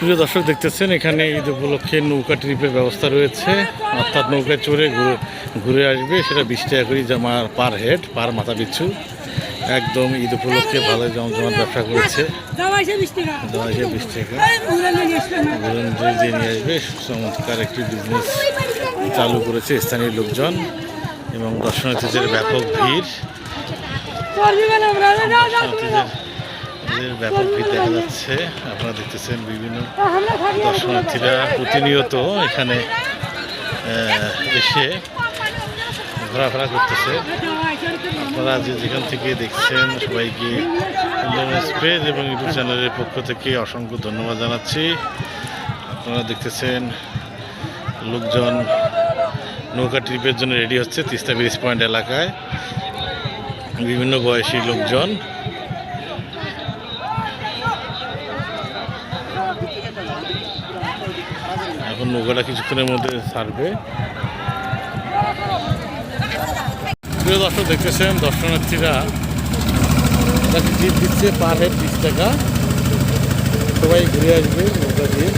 প্রিয় দর্শক, দেখতেছেন, এখানে ঈদ উপলক্ষে নৌকা ট্রিপের ব্যবস্থা রয়েছে। অর্থাৎ নৌকায় চড়ে ঘুরে ঘুরে আসবে, সেটা বিশ টাকা করে জামা পার হেড, পার মাথা পিছু একদম ঈদ উপলক্ষে ভালো জমজমাট ব্যবসা করেছে। বিশ টাকা। দিয়ে নিয়ে আসবে। চমৎকার একটি বিজনেস চালু করেছে স্থানীয় লোকজন এবং দর্শনার্থীদের ব্যাপক ভিড়। এদের ব্যাপক ভিড় দেখা যাচ্ছে। আপনারা দেখতেছেন বিভিন্ন দর্শনার্থীরা প্রতিনিয়ত এখানে এসে ঘোরাফেরা করতেছে। আপনারা যে যেখান থেকে দেখছেন, সবাইকে ইন্টারনেট পেজ এবং ইউটিউব চ্যানেলের পক্ষ থেকে অসংখ্য ধন্যবাদ জানাচ্ছি। আপনারা দেখতেছেন, লোকজন নৌকা ট্রিপের জন্য রেডি হচ্ছে তিস্তা ব্রিজ পয়েন্ট এলাকায়। বিভিন্ন বয়সী লোকজন এখন নৌকাটা কিছুক্ষণের মধ্যে সারবে। প্রিয় দর্শক, দেখতেছেন দর্শনার্থীরা দিচ্ছে পার হেড টাকা। সবাই ঘুরে আসবে নৌকা দিয়ে।